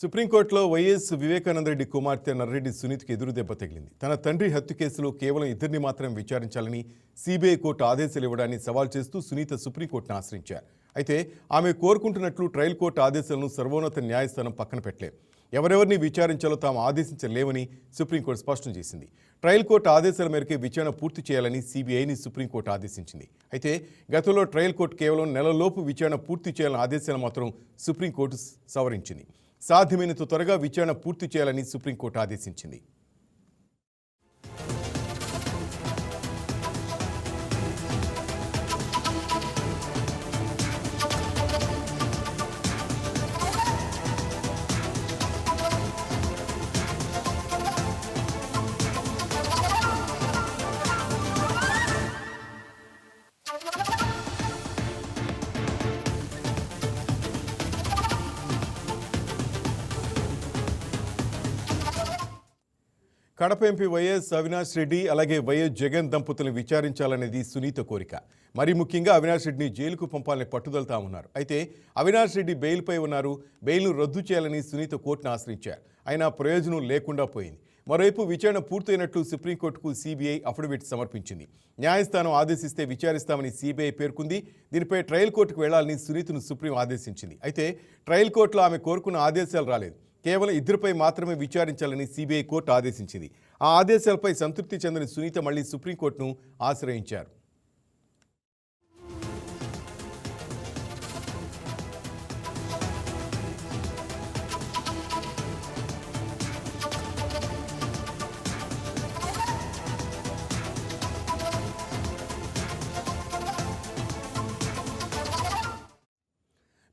సుప్రీంకోర్టులో వైఎస్ వివేకానందరెడ్డి కుమార్తె నర్రెడ్డి సునీత్కి ఎదురు దెబ్బ తగిలింది. తన తండ్రి హత్య కేసులో కేవలం ఇద్దరిని మాత్రం విచారించాలని సిబిఐ కోర్టు ఆదేశాలు ఇవ్వడాన్ని సవాల్ చేస్తూ సునీత సుప్రీంకోర్టును ఆశ్రయించారు. అయితే ఆమె కోరుకుంటున్నట్లు ట్రయల్ కోర్టు ఆదేశాలను సర్వోన్నత న్యాయస్థానం పక్కన పెట్టలేదు ఎవరెవరిని విచారించాలో తాము ఆదేశించలేవని సుప్రీంకోర్టు స్పష్టం చేసింది. ట్రయల్ కోర్టు ఆదేశాల మేరకే విచారణ పూర్తి చేయాలని సిబిఐని సుప్రీంకోర్టు ఆదేశించింది. అయితే గతంలో ట్రయల్ కోర్టు కేవలం నెలలోపు విచారణ పూర్తి చేయాలని ఆదేశాలు మాత్రం సుప్రీంకోర్టు సవరించింది. సాధ్యమైనంత త్వరగా విచారణ పూర్తి చేయాలని సుప్రీంకోర్టు ఆదేశించింది. కడప ఎంపీ వైఎస్ అవినాష్ రెడ్డి అలాగే వైఎస్ జగన్ దంపతులను విచారించాలనేది సునీత కోరిక. మరి ముఖ్యంగా అవినాష్ రెడ్డిని జైలుకు పంపాలని పట్టుదలతా ఉన్నారు. అయితే అవినాష్ రెడ్డి బెయిల్పై ఉన్నారు. బెయిల్ను రద్దు చేయాలని సునీత కోర్టును ఆశ్రయించారు. అయినా ప్రయోజనం లేకుండా పోయింది. మరోవైపు విచారణ పూర్తయినట్లు సుప్రీంకోర్టుకు సీబీఐ అఫిడవిట్ సమర్పించింది. న్యాయస్థానం ఆదేశిస్తే విచారిస్తామని సిబిఐ పేర్కొంది. దీనిపై ట్రయల్ కోర్టుకు వెళ్ళాలని సునీతను సుప్రీం ఆదేశించింది. అయితే ట్రయల్ కోర్టులో ఆమె కోరుకున్న ఆదేశాలు రాలేదు. కేవలం ఇద్దరిపై మాత్రమే విచారించాలని సిబిఐ కోర్టు ఆదేశించింది. ఆ ఆదేశాలపై సంతృప్తి చెందని సునీత మళ్ళీ సుప్రీంకోర్టును ఆశ్రయించారు.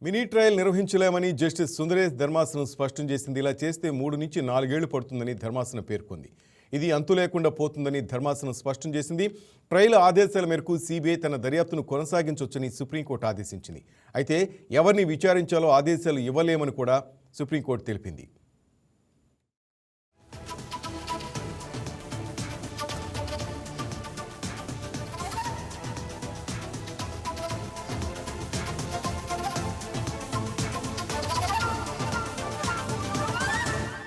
మినీ ట్రయల్ నిర్వహించలేమని జస్టిస్ సుందరేష్ ధర్మాసనం స్పష్టం చేసింది. ఇలా చేస్తే మూడు నుంచి నాలుగేళ్ళు పడుతుందని ధర్మాసనం పేర్కొంది. ఇది అంతు లేకుండా పోతుందని ధర్మాసనం స్పష్టం చేసింది. ట్రయల్ ఆదేశాల మేరకు సిబిఐ తన దర్యాప్తును కొనసాగించవచ్చని సుప్రీంకోర్టు ఆదేశించింది. అయితే ఎవరిని విచారించాలో ఆదేశాలు ఇవ్వలేమని కూడా సుప్రీంకోర్టు తెలిపింది.